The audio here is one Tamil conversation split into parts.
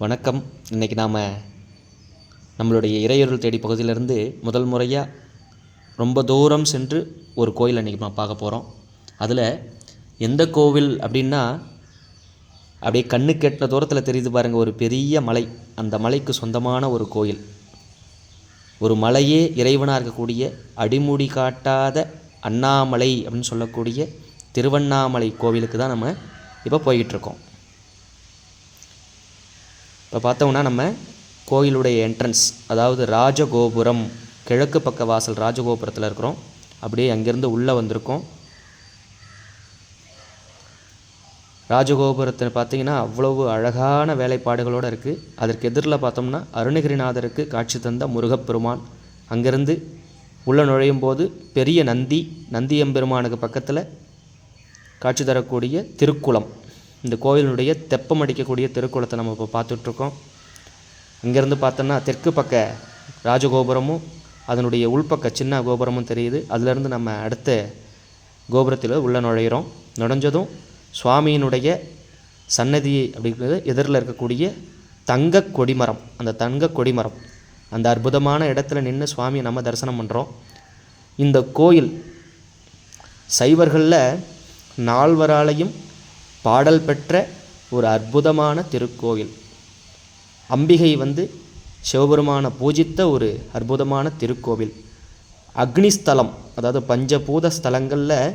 வணக்கம். இன்றைக்கி நாம் நம்மளுடைய இறையொருள் தேடி பகுதியிலேருந்து முதல் முறையாக ரொம்ப தூரம் சென்று ஒரு கோயில் அன்றைக்கி நம்ம பார்க்க போகிறோம் அதில் எந்த கோவில் அப்படின்னா அப்படியே கண்ணு கெட்டின தூரத்தில் தெரியுது பாருங்கள் ஒரு பெரிய மலை. அந்த மலைக்கு சொந்தமான ஒரு கோயில். ஒரு மலையே இறைவனாக இருக்கக்கூடிய அடிமுடி காட்டாத அண்ணாமலை அப்படின்னு சொல்லக்கூடிய திருவண்ணாமலை கோவிலுக்கு தான் நம்ம இப்போ போய்கிட்டுருக்கோம் இப்போ பார்த்தோம்னா நம்ம கோயிலுடைய என்ட்ரன்ஸ் அதாவது ராஜகோபுரம் கிழக்கு பக்க வாசல் ராஜகோபுரத்தில் இருக்கிறோம். அப்படியே அங்கேருந்து உள்ளே வந்திருக்கோம். ராஜகோபுரத்தில் பார்த்தீங்கன்னா அவ்வளவு அழகான வேலைப்பாடுகளோடு இருக்குது அதற்கு எதிரில் பார்த்தோம்னா அருணகிரிநாதருக்கு காட்சி தந்த முருகப்பெருமான். அங்கேருந்து உள்ளே நுழையும் போது பெரிய நந்தி நந்தியம்பெருமானுக்கு பக்கத்தில் காட்சி தரக்கூடிய திருக்குளம். இந்த கோயிலினுடைய தெப்பம் அடிக்கக்கூடிய திருக்குளத்தை நம்ம இப்போ பார்த்துட்ருக்கோம். இங்கேருந்து பார்த்தோன்னா தெற்கு பக்க ராஜகோபுரமும் அதனுடைய உள்பக்க சின்ன கோபுரமும் தெரியுது. அதுலேருந்து நம்ம அடுத்த கோபுரத்தில் உள்ளே நுழையிறோம். நுழைஞ்சதும் சுவாமியினுடைய சன்னதி அப்படிங்கிறது எதிரில் இருக்கக்கூடிய தங்க கொடிமரம் அந்த தங்க கொடிமரம். அந்த அற்புதமான இடத்துல நின்று சுவாமியை நம்ம தரிசனம் பண்ணுறோம் இந்த கோயில் சைவர்களில் நால்வராலையும் பாடல் பெற்ற ஒரு அற்புதமான திருக்கோவில். அம்பிகை வந்து சிவபெருமானை பூஜித்த ஒரு அற்புதமான திருக்கோவில். அக்னிஸ்தலம் அதாவது பஞ்சபூத ஸ்தலங்களில்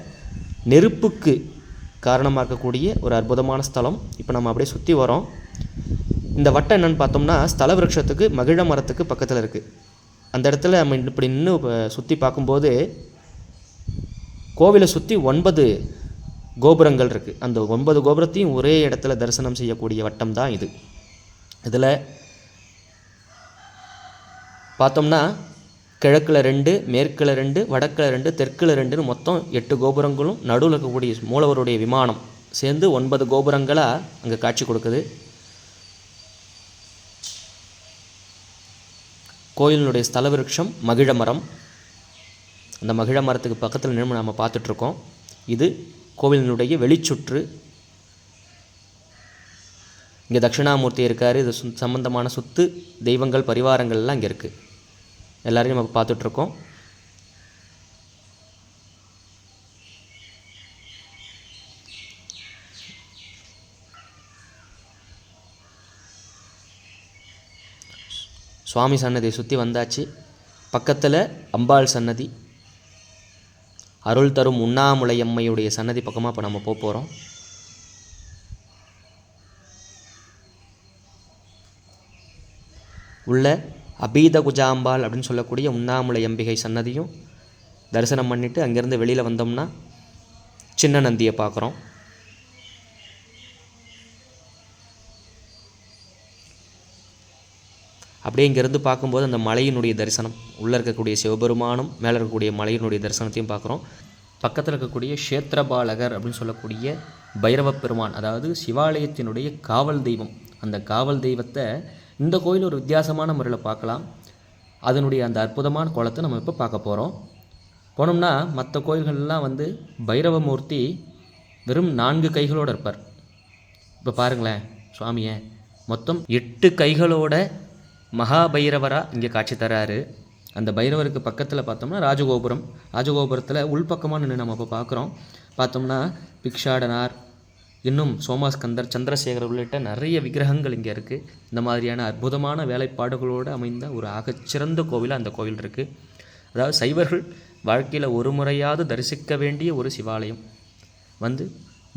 நெருப்புக்கு காரணமாக இருக்கக்கூடிய ஒரு அற்புதமான ஸ்தலம். இப்போ நம்ம அப்படியே சுற்றி வரோம். இந்த வட்டம் என்னென்னு பார்த்தோம்னா ஸ்தல விருட்சத்துக்கு மகிழ மரத்துக்கு பக்கத்தில் இருக்குது அந்த இடத்துல நம்ம இப்படி நின்று சுற்றி பார்க்கும்போது கோவிலை சுற்றி ஒன்பது கோபுரங்கள் இருக்குது அந்த ஒன்பது கோபுரத்தையும் ஒரே இடத்துல தரிசனம் செய்யக்கூடிய வட்டம் தான் இது. இதில் பார்த்தோம்னா கிழக்கில் ரெண்டு மேற்கில் ரெண்டு வடக்கில் ரெண்டு தெற்கில் ரெண்டுன்னு மொத்தம் எட்டு கோபுரங்களும் நடுவில் இருக்கக்கூடிய மூலவருடைய விமானம் சேர்ந்து ஒன்பது கோபுரங்களாக அங்கே காட்சி கொடுக்குது. கோயிலினுடைய ஸ்தல விருட்சம் மகிழ மரம். அந்த மகிழ மரத்துக்கு பக்கத்தில் நின்று நம்ம பார்த்துட்ருக்கோம் இது கோவிலினுடைய வெளிச்சுற்று. இங்கே தட்சிணாமூர்த்தி இருக்கார். இது சு சம்பந்தமான சொத்து தெய்வங்கள் பரிவாரங்கள்லாம் இங்கே இருக்குது எல்லாரையும் நம்ம பார்த்துட்ருக்கோம். சுவாமி சன்னதியை சுற்றி வந்தாச்சு. பக்கத்தில் அம்பாள் சன்னதி. அருள் தரும் உண்ணாமுலையம்மையுடைய சன்னதி பக்கமாக இப்போ நம்ம போக போகிறோம் உள்ள அபீத குஜாம்பாள் அப்படின்னு சொல்லக்கூடிய உண்ணாமுலை அம்பிகை சன்னதியும் தரிசனம் பண்ணிவிட்டு அங்கேருந்து வெளியில் வந்தோம்னா சின்ன நந்தியை பார்க்குறோம். அப்படியே இங்கேருந்து பார்க்கும்போது அந்த மலையினுடைய தரிசனம் உள்ளே இருக்கக்கூடிய சிவபெருமானும் மேலே இருக்கக்கூடிய மலையினுடைய தரிசனத்தையும் பார்க்குறோம். பக்கத்தில் இருக்கக்கூடிய க்ஷேத்திரபாலகர் அப்படின்னு சொல்லக்கூடிய பைரவ பெருமான் அதாவது சிவாலயத்தினுடைய காவல் தெய்வம். அந்த காவல் தெய்வத்தை இந்த கோயில் ஒரு வித்தியாசமான முறையில் பார்க்கலாம். அதனுடைய அந்த அற்புதமான குளத்தை நம்ம இப்போ பார்க்க போகிறோம் போனோம்னா மற்ற கோயில்கள்லாம் வந்து பைரவமூர்த்தி வெறும் நான்கு கைகளோடு இருப்பார். இப்போ பாருங்களேன் சுவாமியை மொத்தம் எட்டு கைகளோட மகாபைரவராக இங்கே காட்சி தராரு. அந்த பைரவருக்கு பக்கத்தில் பார்த்தோம்னா ராஜகோபுரம். ராஜகோபுரத்தில் உள்பக்கமாக நின்று நம்ம இப்போ பார்க்குறோம் பார்த்தோம்னா பிக்ஷாடனார் இன்னும் சோமாஸ்கந்தர் சந்திரசேகர் உள்ளிட்ட நிறைய விக்கிரகங்கள் இங்கே இருக்குது இந்த மாதிரியான அற்புதமான வேலைப்பாடுகளோடு அமைந்த ஒரு ஆகச்சிறந்த கோவிலாக அந்த கோவில் இருக்குது அதாவது சைவர்கள் வாழ்க்கையில் ஒரு முறையாவது தரிசிக்க வேண்டிய ஒரு சிவாலயம். வந்து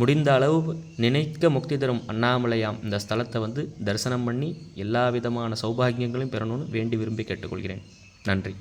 முடிந்த அளவு நினைக்க முக்தி தரும் அண்ணாமலையாம் இந்த ஸ்தலத்தை வந்து தரிசனம் பண்ணி எல்லா விதமான சௌபாகியங்களையும் பெறணும்னு வேண்டி விரும்பி கேட்டுக்கொள்கிறேன். நன்றி.